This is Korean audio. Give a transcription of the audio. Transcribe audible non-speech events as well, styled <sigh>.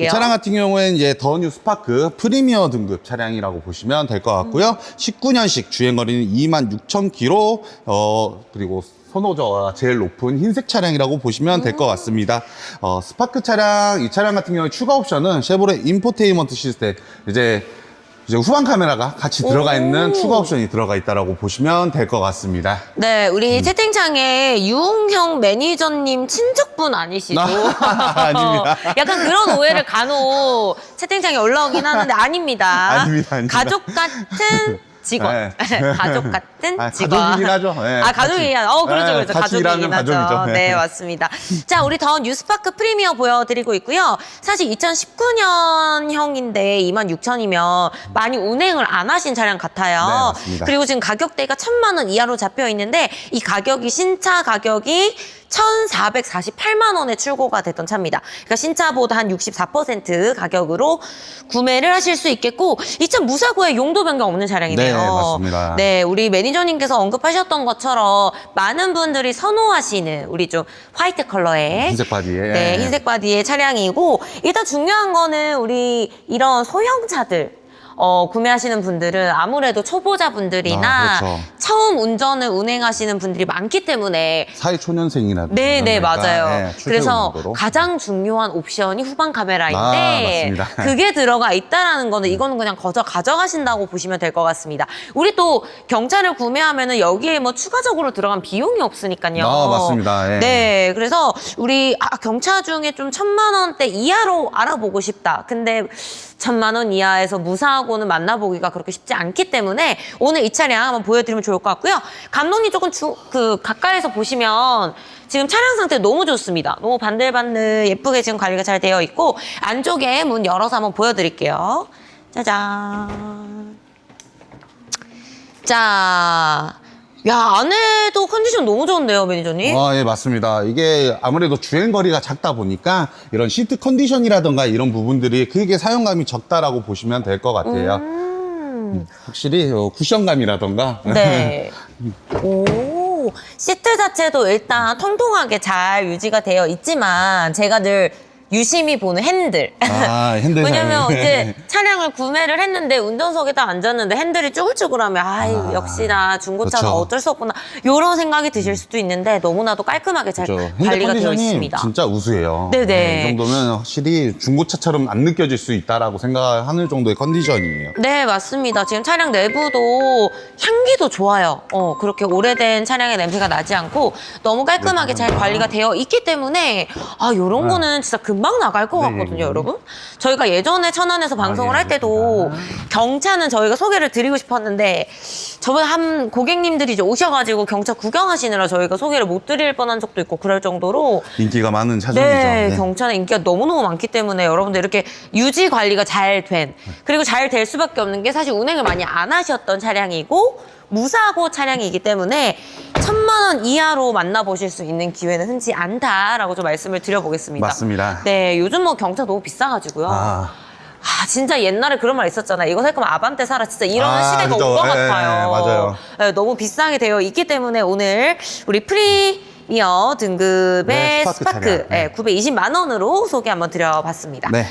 이 차량 같은 경우에는 이제 더 뉴 스파크 프리미어 등급 차량이라고 보시면 될 것 같고요. 19년식 주행거리는 26,000km, 어, 그리고 선호저가 제일 높은 흰색 차량이라고 보시면 될 것 같습니다. 어, 스파크 차량, 이 차량 같은 경우에 추가 옵션은 쉐보레 인포테인먼트 시스템, 이제 이제 후방 카메라가 같이 들어가 있는 추가 옵션이 들어가 있다라고 보시면 될 것 같습니다. 네, 음. 우리 채팅창에 유웅형 매니저님 친척분 아니시죠? <laughs> 아닙니다. 약간 그런 오해를 간혹 채팅창에 올라오긴 하는데 아닙니다. 아닙니다, 아닙니다. 가족 같은 <laughs> 직원. <laughs> 네. 가족 같은 <laughs> 아, 직원. 가족이긴 하죠. 네, 아, 가족이긴. 하죠. 어, 그렇죠, 네, 그렇죠. 같이 가족이긴 하죠. 가족이죠. 네, 네. 맞습니다. 자, 우리 더 뉴스파크 프리미어 보여드리고 있고요. 사실 2019년형인데 26,000이면 많이 운행을 안 하신 차량 같아요. 네, 맞습니다. 그리고 지금 가격대가 천만 원 이하로 잡혀 있는데 이 가격이 신차 가격이 1,448만 원에 출고가 됐던 차입니다. 그러니까 신차보다 한 64% 가격으로 구매를 하실 수 있겠고 이 차 무사고에 용도 변경 없는 차량이네요. 네, 맞습니다. 네, 우리 매니저님께서 언급하셨던 것처럼 많은 분들이 선호하시는 우리 좀 화이트 컬러의 흰색 바디에. 네, 흰색 바디의 차량이고 일단 중요한 거는 우리 이런 소형차들 어, 구매하시는 분들은 아무래도 초보자분들이나 아, 그렇죠. 처음 운전을 운행하시는 분들이 많기 때문에 사회 초년생이나 네, 네, 맞아요. 그래서 출퇴근용도로. 가장 중요한 옵션이 후방 카메라인데 아. <laughs> 그게 들어가 있다라는 거는 이거는 그냥 거저 가져가신다고 보시면 될 것 같습니다. 우리 또 경차를 구매하면은 여기에 뭐 추가적으로 들어간 비용이 없으니까요. 아, 맞습니다. 예. 네, 그래서 우리 아, 경차 중에 좀 천만 원대 이하로 알아보고 싶다. 근데 천만 원 이하에서 무사하고는 만나보기가 그렇게 쉽지 않기 때문에 오늘 이 차량 한번 보여드리면 좋을 것 같고요. 감독님 조금 주, 그 가까이서 보시면 지금 차량 상태 너무 좋습니다. 너무 반들반들 예쁘게 지금 관리가 잘 되어 있고 안쪽에 문 열어서 한번 보여드릴게요. 짜잔. 자, 야 안에도 컨디션 너무 좋은데요, 매니저님? 아, 예, 맞습니다. 이게 아무래도 주행 거리가 작다 보니까 이런 시트 컨디션이라던가 이런 부분들이 크게 사용감이 적다라고 보시면 될 것 같아요. 음. 확실히 어, 쿠션감이라던가. 네. <laughs> 오, 시트 자체도 일단 통통하게 잘 유지가 되어 있지만 제가 늘 유심히 보는 핸들. 아, 핸들 <laughs> 왜냐면 사용. 이제 <laughs> 차량을 구매를 했는데 운전석에 딱 앉았는데 핸들이 쭈글쭈글하면 아이 아, 역시나 중고차는 그쵸. 어쩔 수 없구나 이런 생각이 드실 수도 있는데 너무나도 깔끔하게 잘 그렇죠. 핸들 관리가 되어 컨디션이 있습니다. 진짜 우수해요. 네네. 이 정도면 확실히 중고차처럼 안 느껴질 수 있다라고 생각하는 정도의 컨디션이에요. 네, 맞습니다. 지금 차량 내부도 향기도 좋아요. 어, 그렇게 오래된 차량의 냄새가 나지 않고 너무 깔끔하게 잘 관리가 되어 있기 때문에 아, 요런 거는 진짜 금방 나갈 것 네. 같거든요, 여러분. 저희가 예전에 천안에서 방송을 예, 할 때도 경차는 저희가 소개를 드리고 싶었는데 저번에 한 고객님들이 이제 오셔가지고 경차 구경하시느라 저희가 소개를 못 드릴 뻔한 적도 있고 그럴 정도로 인기가 많은 차종이죠. 네, 네. 경차는 인기가 너무너무 많기 때문에 여러분들 이렇게 유지 관리가 잘 된, 그리고 잘 될 수밖에 없는 게 사실 운행을 많이 안 하셨던 차량이고, 무사고 차량이기 때문에 천만 원 이하로 만나보실 수 있는 기회는 흔치 않다라고 좀 말씀을 드려보겠습니다. 맞습니다. 네, 요즘 뭐 경차 너무 비싸가지고요. 아. 아, 진짜 옛날에 그런 말 있었잖아. 이거 살 거면 아반떼 사라. 진짜 이런 아, 시대가 그죠. 온것 예, 같아요. 맞아요. 네, 너무 비싸게 되어 있기 때문에 오늘 우리 프리미어 등급의 네, 스파크, 스파크 차량. 네. 예, 920만 원으로 소개 한번 드려봤습니다. 네.